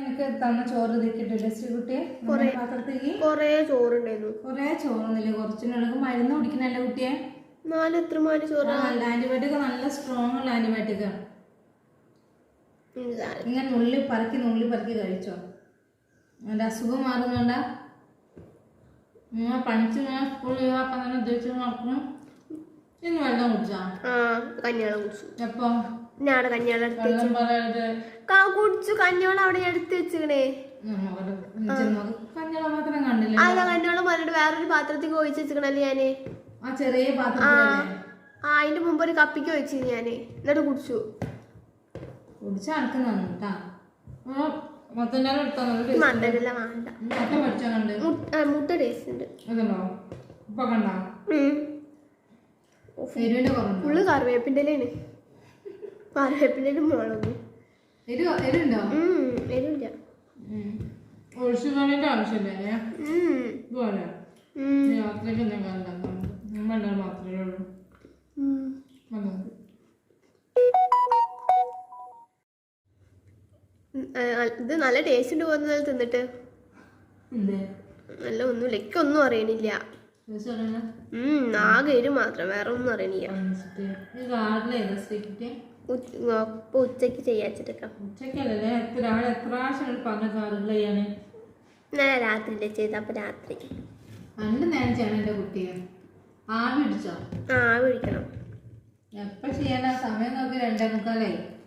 നിനക്ക് തന്ന ചോറ് നമ്മുടെ പാത്രത്തേക്ക് കൊറേ ചോറുണ്ടായിരുന്നു. കുറേ ചോറൊന്നുമില്ല കുറച്ചിനടുക്ക് മരുന്ന് കുടിക്കണല്ലേ കുട്ടിയെ? നാല് എത്ര മാതിരി ചോറ്? ആന്റിബയോട്ടിക് നല്ല സ്ട്രോങ് ഉള്ള ആന്റിബയോട്ടിക് ഇങ്ങനെ നുള്ളി പറക്കി നുള്ളി പറക്കി കഴിച്ചോ? എന്റെ അസുഖം മാറുന്നുണ്ടാ. പണിച്ച് ഞാൻ സ്കൂളിൽ ഒഴിവാക്കാൻ തന്നെ ഉദ്ദേശിച്ചു നടക്കണം ഇന്ന് വെള്ളം കുടിച്ചാ ആ കഞ്ഞിവെള്ളം കുടിച്ചു. അവിടെ കഞ്ഞിവെള്ളം എടുത്ത് കുടിച്ചു കഞ്ഞിവെള്ളം അവിടെ എടുത്ത് വെച്ചിക്കണേ. അതാ കഞ്ഞിവെള്ളം പറഞ്ഞിട്ട് വേറൊരു പാത്രത്തിൽ ഒഴിച്ച് വെച്ചിക്കണല്ലേ ഞാൻ. ആ ആ അതിന്റെ മുമ്പ് ഒരു കപ്പിക്ക് ഒഴിച്ചു ഞാൻ. എന്നിട്ട് കുടിച്ചു. കുടിച്ചാ അനക്ക് നല്ല മണ്ടല്ല വേണ്ട. മുട്ട ആ, ടേസ്റ്റ് ഉണ്ട്. ഇപ്പൊ കണ്ടാ ഫുള്ള് കറിവേപ്പിന്റെലാണ് കറിവേപ്പിന്റെ മുളകും. എരിവില്ല ഒഴിച്ചുകളിന്റെ ആവശ്യമില്ലേ എന്തെങ്കിലും മാത്രമേ ഉള്ളൂ. ഇത് നല്ല ടേസ്റ്റ് ഉണ്ട് പോകുന്നത് തിന്നിട്ട്. നല്ല ഒന്നും എനിക്കൊന്നും അറിയണില്ല. ആകെ എരു മാത്രം വേറെ ഒന്നും അറിയണില്ല. ഉച്ചയ്ക്ക് ചെയ്യാച്ചിട്ടേക്കാം. ഇന്നലെ രാത്രിയിലെ ചെയ്ത അപ്പൊ രാത്രി. ആവി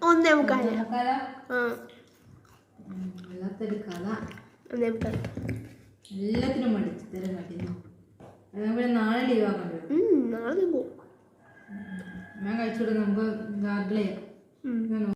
ഒന്നേ മുക്കാല. എല്ലാത്തിനും മടിച്ചു തരം മടിയുന്നു നാളെ ലീവ് നാളെ ഞാൻ കഴിച്ചു ഞാൻ കഴിച്ചോട്ടെ നമുക്ക് ഗാർഗിൾ ചെയ്യാം